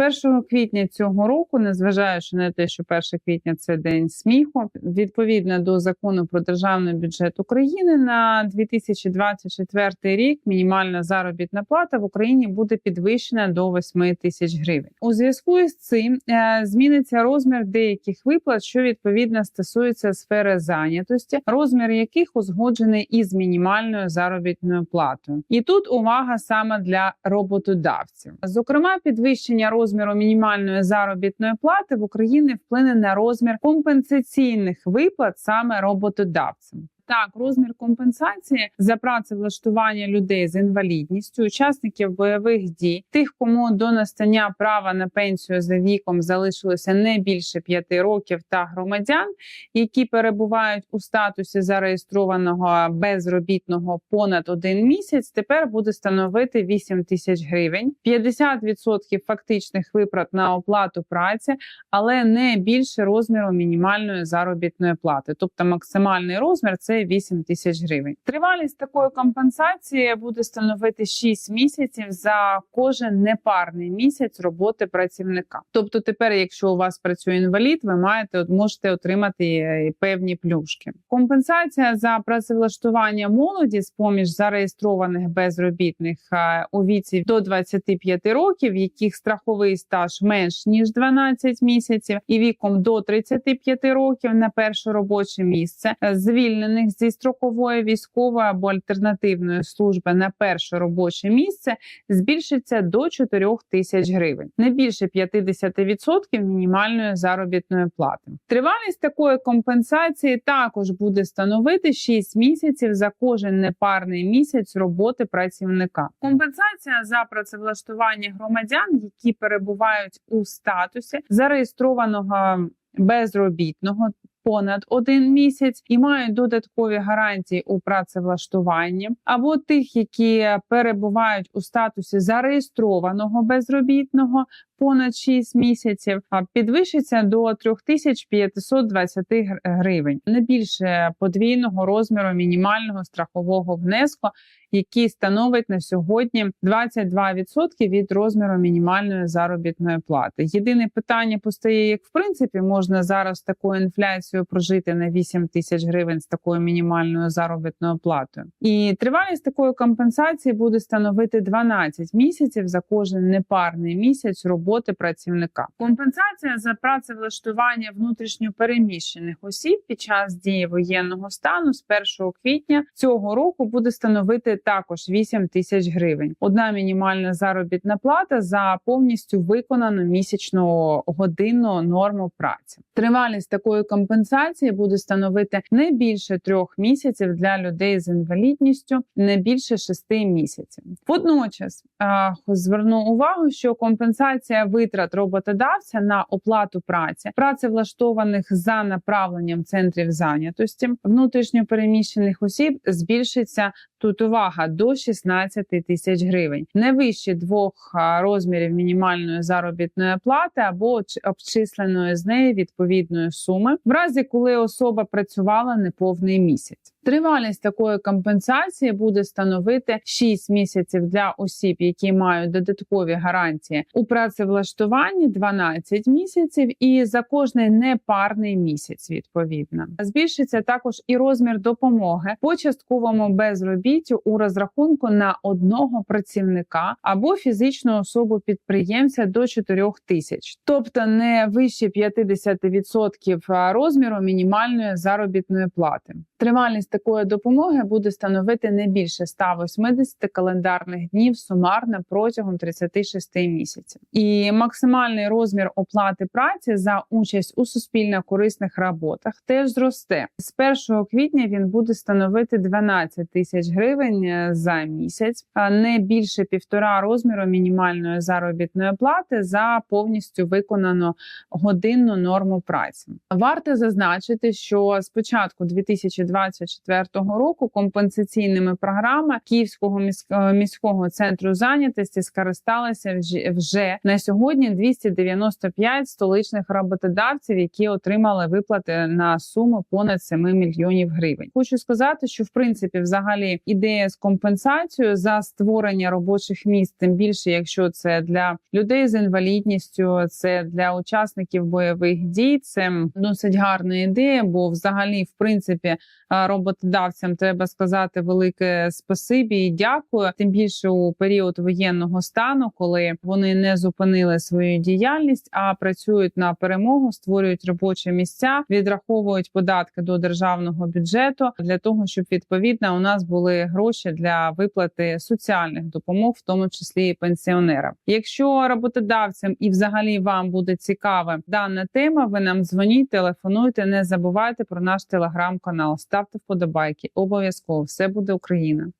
З 1 квітня цього року, незважаючи на те, що 1 квітня це день сміху, відповідно до закону про державний бюджет України на 2024 рік мінімальна заробітна плата в Україні буде підвищена до 8 тисяч гривень. У зв'язку з цим е, зміниться розмір деяких виплат, що відповідно стосується сфери зайнятості, розмір яких узгоджений із мінімальною заробітною платою. І тут увага саме для роботодавців. Зокрема, підвищення розміру мінімальної заробітної плати в Україні вплине на розмір компенсаційних виплат саме роботодавцям. Так, розмір компенсації за працевлаштування людей з інвалідністю, учасників бойових дій, тих, кому до настання права на пенсію за віком залишилося не більше п'яти років, та громадян, які перебувають у статусі зареєстрованого безробітного понад один місяць, тепер буде становити 8 тисяч гривень, 50% фактичних виплат на оплату праці, але не більше розміру мінімальної заробітної плати, тобто максимальний розмір це 8 тисяч гривень. Тривалість такої компенсації буде становити 6 місяців за кожен непарний місяць роботи працівника. Тобто, тепер, якщо у вас працює інвалід, ви маєте можете отримати е, певні плюшки. Компенсація за працевлаштування молоді з поміж зареєстрованих безробітних е, у віці до 25 років, яких страховий стаж менш ніж 12 місяців, і віком до 35 років на перше робоче місце, е, звільнених зі строкової військової або альтернативної служби на перше робоче місце збільшиться до 4 тисяч гривень, не більше 50% мінімальної заробітної плати. Тривалість такої компенсації також буде становити 6 місяців за кожен непарний місяць роботи працівника. Компенсація за працевлаштування громадян, які перебувають у статусі зареєстрованого безробітного понад один місяць і мають додаткові гарантії у працевлаштуванні, або тих, які перебувають у статусі зареєстрованого безробітного понад 6 місяців, підвищиться до 3520 гривень, не більше подвійного розміру мінімального страхового внеску, який становить на сьогодні 22% від розміру мінімальної заробітної плати. Єдине питання постає, як в принципі можна зараз такою інфляцією прожити на 8 тисяч гривень з такою мінімальною заробітною платою, і тривалість такої компенсації буде становити 12 місяців за кожен непарний місяць роботи працівника. Компенсація за працевлаштування внутрішньо переміщених осіб під час дії воєнного стану з 1 квітня цього року буде становити також 8 тисяч гривень. Одна мінімальна заробітна плата за повністю виконану місячну годинну норму праці. Тривалість такої компенсації буде становити не більше трьох місяців для людей з інвалідністю, не більше шести місяців. Водночас зверну увагу, що компенсація витрат роботодавця на оплату праці працевлаштованих за направленням центрів зайнятості внутрішньо переміщених осіб збільшиться тут увага до 16 тисяч гривень, не вище двох розмірів мінімальної заробітної плати або обчисленої з неї відповідної суми, в разі коли особа працювала неповний місяць. Тривалість такої компенсації буде становити 6 місяців для осіб, які мають додаткові гарантії. У працевлаштуванні 12 місяців, і за кожний непарний місяць відповідно. Збільшиться також і розмір допомоги по частковому безробіттю у розрахунку на одного працівника або фізичну особу підприємця до 4 тисяч, тобто не вище 50% розміру мінімальної заробітної плати. Тривалість такої допомоги буде становити не більше 180 календарних днів сумарно протягом 36 місяців. І максимальний розмір оплати праці за участь у суспільно корисних роботах теж зросте. З 1 квітня він буде становити 12 тисяч гривень е, за місяць, не більше півтора розміру мінімальної заробітної плати за повністю виконану годинну норму праці. Варто зазначити, що з початку 2020 2024 року компенсаційними програмами Київського міського міського центру зайнятості скористалися вже на сьогодні 295 столичних роботодавців, які отримали виплати на суму понад 7 мільйонів гривень. Хочу сказати, що в принципі, взагалі, ідея з компенсацією за створення робочих місць, тим більше, якщо це для людей з інвалідністю, це для учасників бойових дій. Це досить гарна ідея, бо взагалі, в принципі, роботодавцям треба сказати велике спасибі і дякую. Тим більше у період воєнного стану, коли вони не зупинили свою діяльність, а працюють на перемогу, створюють робочі місця, відраховують податки до державного бюджету для того, щоб відповідно у нас були гроші для виплати соціальних допомог, в тому числі і пенсіонерам. Якщо роботодавцям і взагалі вам буде цікава дана тема, ви нам дзвоніть, телефонуйте, не забувайте про наш телеграм-канал. Ставте вподобайки. Обов'язково все буде Україна.